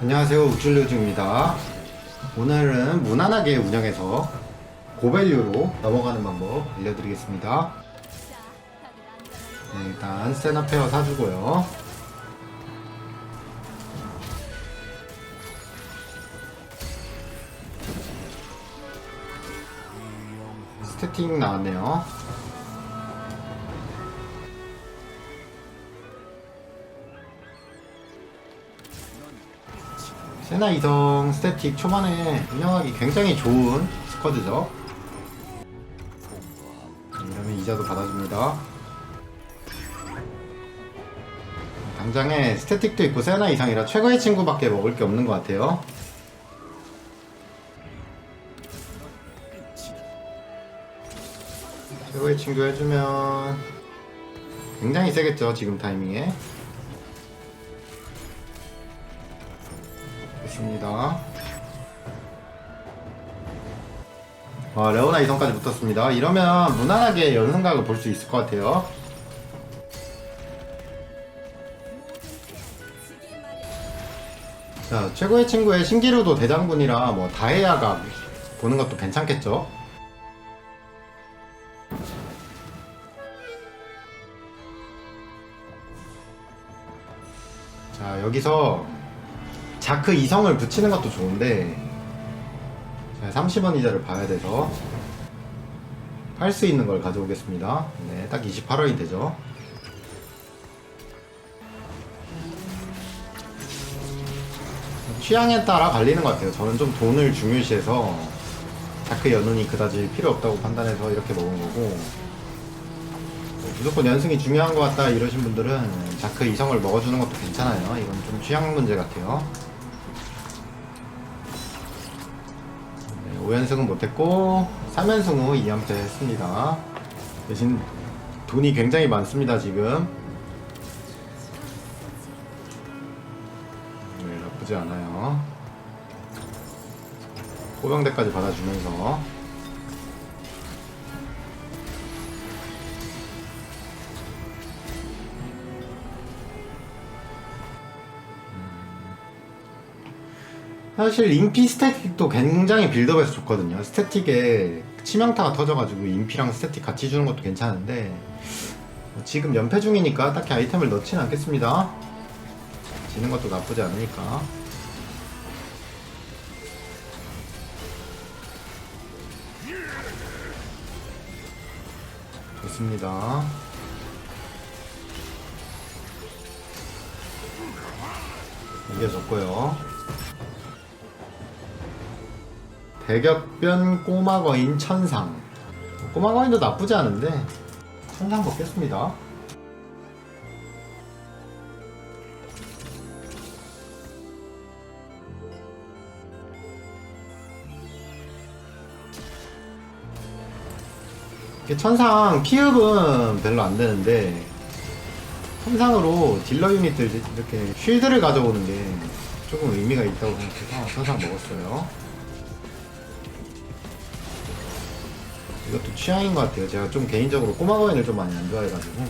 안녕하세요. 우쭐류즈입니다. 오늘은 무난하게 운영해서 고밸류로 넘어가는 방법 알려드리겠습니다. 네, 일단 세나 페어 사주고요. 스태틱 나왔네요 세나 이성 스태틱 초반에 운영하기 굉장히 좋은 스쿼드죠. 이러면 이자도 받아줍니다. 당장에 스태틱도 있고 세나 이상이라 최고의 친구밖에 먹을 게 없는 것 같아요. 최고의 친구 해주면 굉장히 세겠죠 지금 타이밍에. 됐습니다. 아, 레오나 이성까지 붙었습니다. 이러면 무난하게 연승각을 볼 수 있을 것 같아요. 자, 최고의 친구의 신기루도 대장군이라 뭐 다해야각 보는 것도 괜찮겠죠? 자, 여기서 자크 이성을 붙이는 것도 좋은데 제가 30원 이자를 봐야 돼서 할수 있는 걸 가져오겠습니다. 네, 딱 28원이 되죠. 취향에 따라 갈리는 것 같아요. 저는 좀 돈을 중요시해서 자크 연운이 그다지 필요 없다고 판단해서 이렇게 먹은 거고 무조건 연승이 중요한 것 같다 이러신 분들은 자크 이성을 먹어주는 것도 괜찮아요. 이건 좀 취향 문제 같아요. 5연승은 못했고 3연승 후 2연패 했습니다. 대신 돈이 굉장히 많습니다 지금. 네, 나쁘지 않아요. 호병대까지 받아주면서 사실 인피 스태틱도 굉장히 빌드업에서 좋거든요. 스태틱에 치명타가 터져가지고 인피랑 스태틱 같이 주는 것도 괜찮은데 뭐 지금 연패 중이니까 딱히 아이템을 넣지는 않겠습니다. 지는 것도 나쁘지 않으니까. 좋습니다. 이겨줬고요. 대격변 꼬마 거인 천상. 꼬마 거인도 나쁘지 않은데 천상 먹겠습니다. 천상 피읍은 별로 안 되는데 천상으로 딜러 유닛들 이렇게 쉴드를 가져오는 게 조금 의미가 있다고 생각해서 천상 먹었어요 이것도 취향인 것 같아요. 제가 좀 개인적으로 꼬마 거인을 좀 많이 안 좋아해가지고. 네.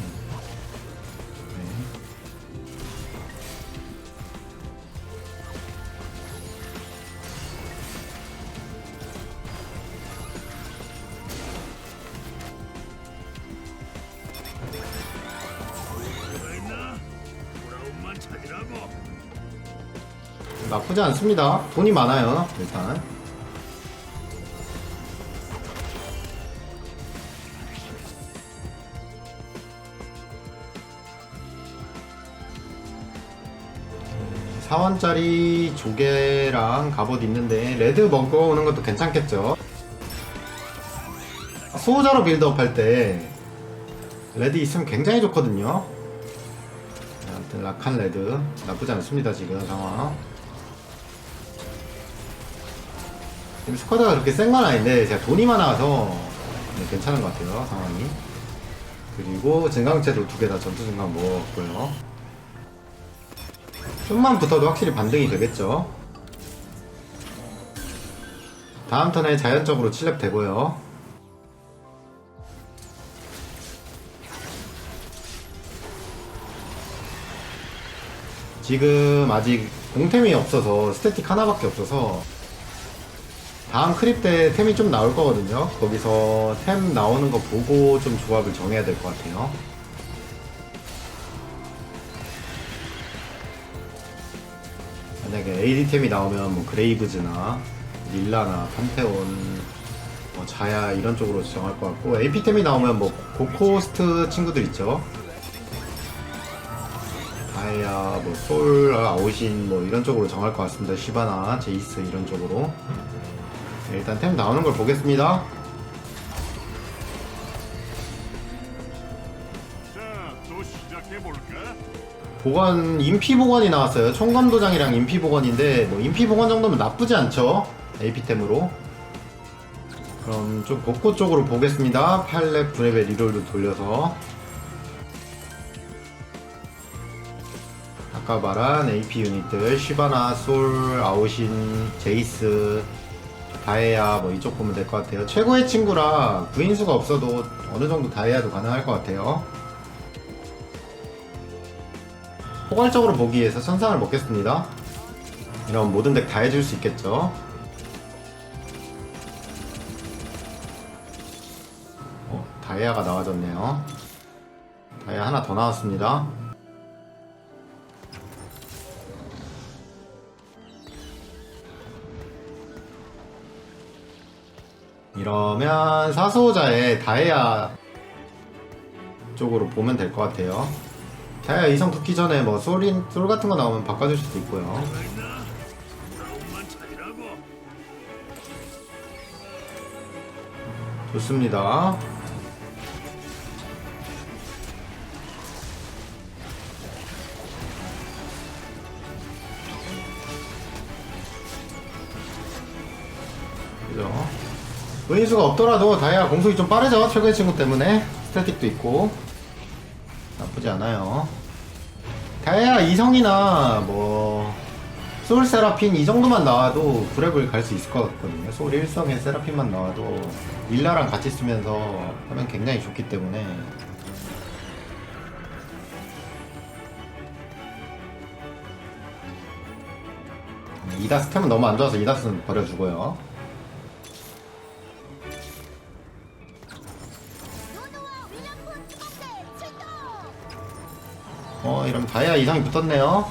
나쁘지 않습니다. 돈이 많아요, 일단. 사원짜리 조개랑 갑옷 있는데 레드 먹어오는 것도 괜찮겠죠? 수호자로 빌드업 할 때 레드 있으면 굉장히 좋거든요. 아무튼 락한 레드 나쁘지 않습니다 지금 상황. 지금 스쿼드가 그렇게 센 건 아닌데 제가 돈이 많아서 네, 괜찮은 것 같아요 상황이. 그리고 증강체도 두 개 다 전투 증강 먹었고요 좀만 붙어도 확실히 반등이 되겠죠 다음 턴에 자연적으로 칠렙 되고요 지금 아직 공템이 없어서 스태틱 하나밖에 없어서 다음 크립 때 템이 좀 나올 거거든요. 거기서 템 나오는 거 보고 좀 조합을 정해야 될 것 같아요. AD템이 나오면 뭐 그레이브즈나 릴라나 판테온 뭐 자야 이런 쪽으로 정할 것 같고 AP템이 나오면 뭐 고코스트 친구들 있죠. 다이아, 뭐 솔, 아 오신 뭐 이런 쪽으로 정할 것 같습니다. 시바나, 제이스 이런 쪽으로. 네, 일단 템 나오는 걸 보겠습니다. 보건 인피 보건이 나왔어요. 총검도장이랑 인피 보건인데 뭐 인피 보건 정도면 나쁘지 않죠. AP템으로. 그럼 좀 복고 쪽으로 보겠습니다. 8렙, 9렙의 리롤도 돌려서. 아까 말한 AP 유닛들 시바나, 솔, 아오신, 제이스, 다이아 뭐 이쪽 보면 될 것 같아요. 최고의 친구라 구인수가 없어도 어느 정도 다이아도 가능할 것 같아요. 포괄적으로 보기 위해서 천상을 먹겠습니다. 이런 모든 덱 다 해줄 수 있겠죠. 어, 다이아가 나와졌네요. 다이아 하나 더 나왔습니다. 이러면 사수호자의 다이아 쪽으로 보면 될 것 같아요. 다이아 이성 붙기 전에 뭐 솔인 솔 같은 거 나오면 바꿔줄 수도 있고요. 좋습니다. 그죠? 의인수가 없더라도 다이아 공속이 좀 빠르죠? 최고의 친구 때문에 스태틱도 있고 나쁘지 않아요. 다이아 이성이나 뭐 소울 세라핀 이 정도만 나와도 브랩을 갈 수 있을 것 같거든요. 소울 1성의 세라핀만 나와도 일라랑 같이 쓰면서 하면 굉장히 좋기 때문에 이다 스 템은 너무 안 좋아서 이다스는 버려주고요. 어, 이러면 다이아 이상이 붙었네요.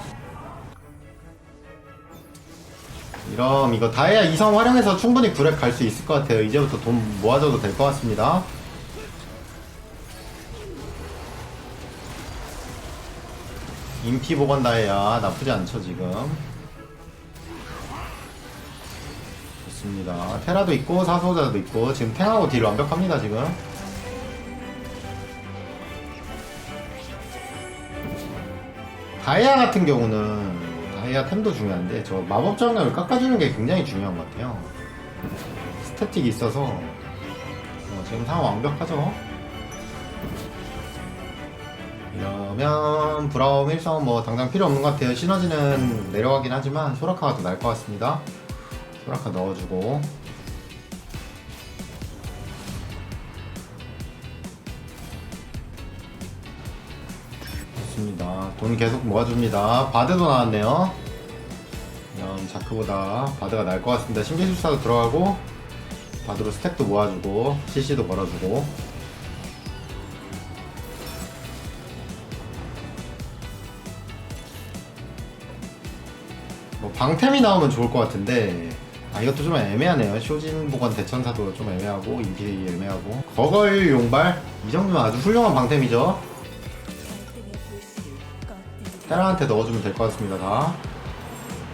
이럼 이거 다이아 이성 활용해서 충분히 구랩 갈수 있을 것 같아요. 이제부터 돈 모아줘도 될 것 같습니다. 인피 보건 다이아 나쁘지 않죠 지금. 좋습니다. 테라도 있고 사소자도 있고 지금 탱하고 딜 완벽합니다 지금. 다이아 같은 경우는 뭐 다이아 템도 중요한데 저 마법 장력을 깎아주는 게 굉장히 중요한 것 같아요. 스태틱이 있어서 어, 지금 상황 완벽하죠. 이러면 브라움 1성 뭐 당장 필요 없는 것 같아요. 시너지는 내려가긴 하지만 소라카가 더 나을 것 같습니다. 소라카 넣어주고 좋습니다. 돈 계속 모아줍니다. 바드도 나왔네요. 그럼 자크보다 바드가 나을 것 같습니다. 신기술사도 들어가고 바드로 스택도 모아주고 CC도 걸어주고 뭐 방템이 나오면 좋을 것 같은데 아 이것도 좀 애매하네요. 쇼진 보건 대천사도 좀 애매하고 인피 애매하고 거걸 용발 이 정도면 아주 훌륭한 방템이죠. 테라한테 넣어주면 될 것 같습니다 다.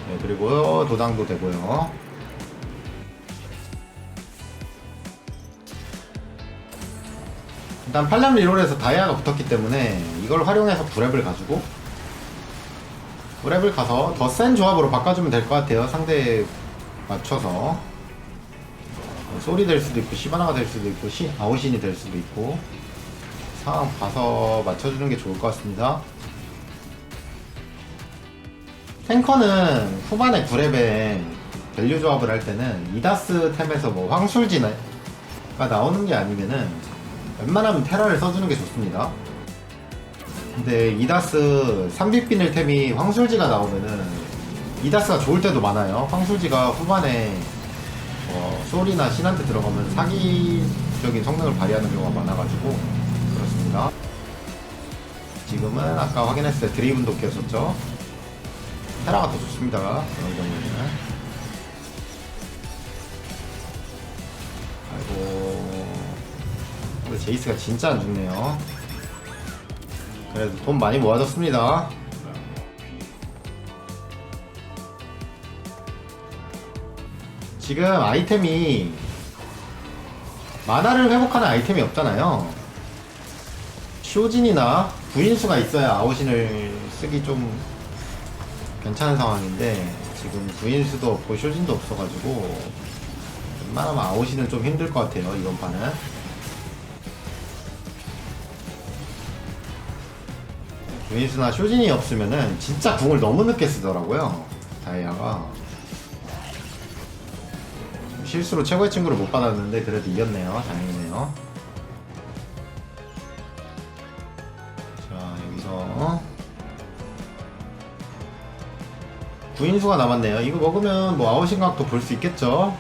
네 그리고 도당도 되고요. 일단 팔렘 리롤에서 다이아가 붙었기 때문에 이걸 활용해서 브랩을 가지고 브랩을 가서 더 센 조합으로 바꿔주면 될 것 같아요. 상대에 맞춰서 소리 될 수도 있고 시바나가 될 수도 있고 시, 아오신이 될 수도 있고 상황 봐서 맞춰주는 게 좋을 것 같습니다. 탱커는 후반에 9렙에 밸류 조합을 할 때는 이다스 템에서 뭐 황술지가 나오는 게 아니면은 웬만하면 테라를 써주는 게 좋습니다. 근데 이다스 3빗비늘 템이 황술지가 나오면은 이다스가 좋을 때도 많아요. 황술지가 후반에 어, 소울이나 신한테 들어가면 사기적인 성능을 발휘하는 경우가 많아가지고 그렇습니다. 지금은 아까 확인했을 때 드리븐도 켰었죠. 테라가 더 좋습니다. 그런 경우에는. 아이고. 근데 제이스가 진짜 안 좋네요. 그래도 돈 많이 모아졌습니다. 지금 아이템이 만화를 회복하는 아이템이 없잖아요. 쇼진이나 부인수가 있어야 아웃신을 쓰기 좀 괜찮은 상황인데 지금 부인수도 없고 쇼진도 없어가지고 웬만하면 아웃신은 좀 힘들 것 같아요 이번 판은. 부인수나 쇼진이 없으면은 진짜 궁을 너무 늦게 쓰더라고요 다이아가. 실수로 최고의 친구를 못 받았는데 그래도 이겼네요 다행이네요 구인수가 남았네요. 이거 먹으면 뭐 아웃신각도 볼 수 있겠죠?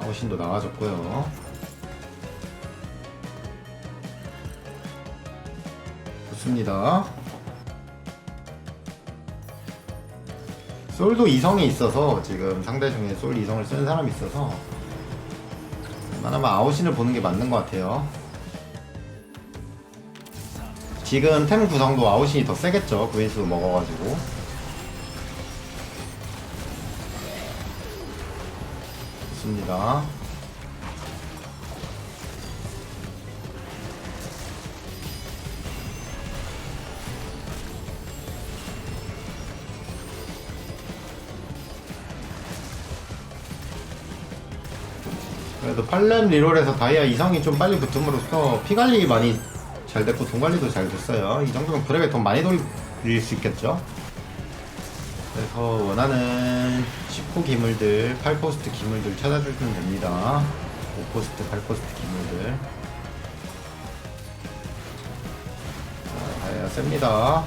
아웃신도 나와줬고요. 좋습니다. 솔도 이성이 있어서 지금 상대 중에 솔 이성을 쓰는 사람이 있어서 웬만하면 아웃신을 보는 게 맞는 것 같아요 지금 템 구성도 아웃신이 더 세겠죠. 구인수 먹어가지고. 좋습니다. 그래도 8렘 리롤에서 다이아 이성이 좀 빨리 붙음으로써 피 관리 많이 잘 됐고 돈 관리도 잘 됐어요. 이 정도면 그랩에 돈 많이 돌릴 수 있겠죠. 그래서 원하는 10호 기물들, 8포스트 기물들 찾아주시면 됩니다. 5포스트, 8포스트 기물들. 자, 다이아 셉니다.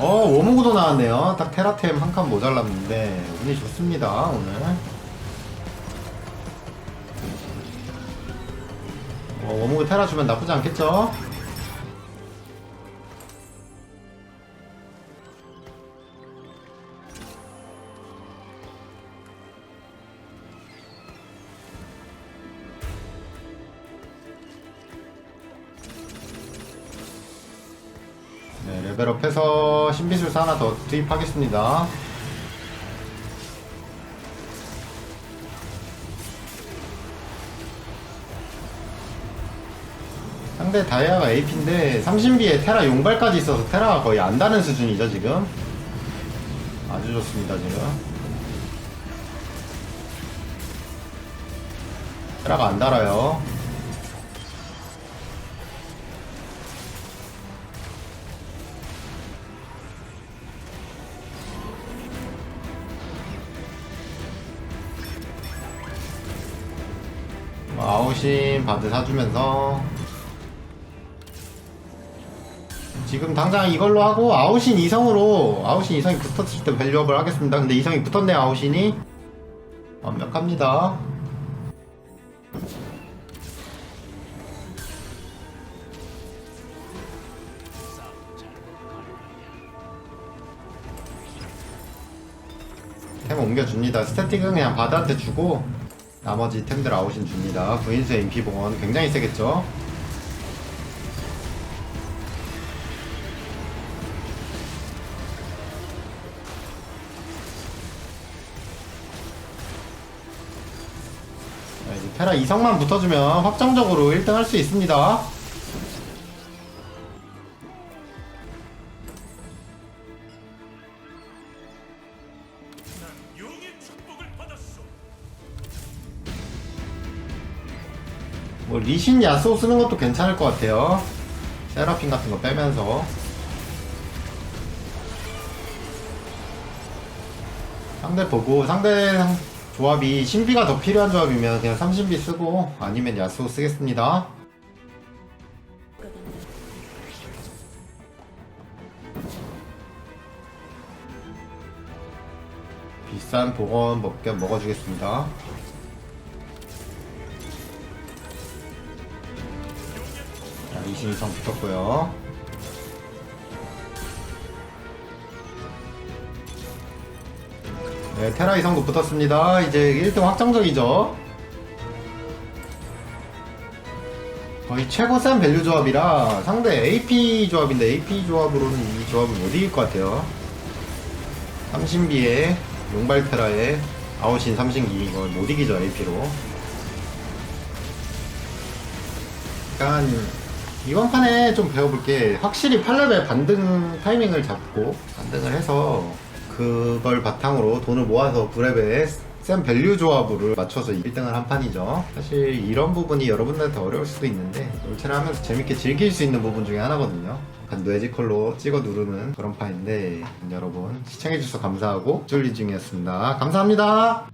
어, 워무구도 나왔네요. 딱 테라템 한 칸 모자랐는데, 운이 좋습니다, 오늘. 어, 워무구 테라 주면 나쁘지 않겠죠? 레벨업해서 신비술사 하나 더 투입하겠습니다. 상대 다이아가 AP인데 30비에 테라 용발까지 있어서 테라가 거의 안다는 수준이죠 지금? 아주 좋습니다 지금. 테라가 안 달아요 아웃신 바드 사주면서. 지금 당장 이걸로 하고 아웃신 이성으로 아웃신 이성이 붙었을 때 밸류업을 하겠습니다. 근데 이성이 붙었네요 아웃신이. 완벽합니다. 템 옮겨줍니다. 스태틱은 그냥 바드한테 주고 나머지 템들 아웃신 줍니다 부인수의 인피봉은 굉장히 세겠죠 테라 이성만 붙어주면 확정적으로 1등 할 수 있습니다. 뭐 리신 야스오 쓰는 것도 괜찮을 것 같아요. 세라핀 같은 거 빼면서 상대 보고 상대 조합이 신비가 더 필요한 조합이면 그냥 삼신비 쓰고 아니면 야수 쓰겠습니다. 비싼 복원 먹게 먹어주겠습니다. 이신성 붙었고요. 네, 테라 이성도 붙었습니다. 이제 1등 확정적이죠. 거의 최고 센 밸류 조합이라 상대 AP 조합인데 AP 조합으로는 이 조합을 못 이길 것 같아요. 삼신비에 용발 테라에 아웃신 삼신기 이걸 못 이기죠 AP로. 약간 이번 판에 좀 배워볼 게 확실히 8레벨 반등 타이밍을 잡고 반등을 해서 그걸 바탕으로 돈을 모아서 9레벨에 센 밸류 조합으로 맞춰서 1등을 한 판이죠. 사실 이런 부분이 여러분들한테 어려울 수도 있는데 롤체를 하면서 재밌게 즐길 수 있는 부분 중에 하나거든요. 약간 뇌지컬로 찍어 누르는 그런 판인데 여러분 시청해주셔서 감사하고 쫄리 중이었습니다. 감사합니다.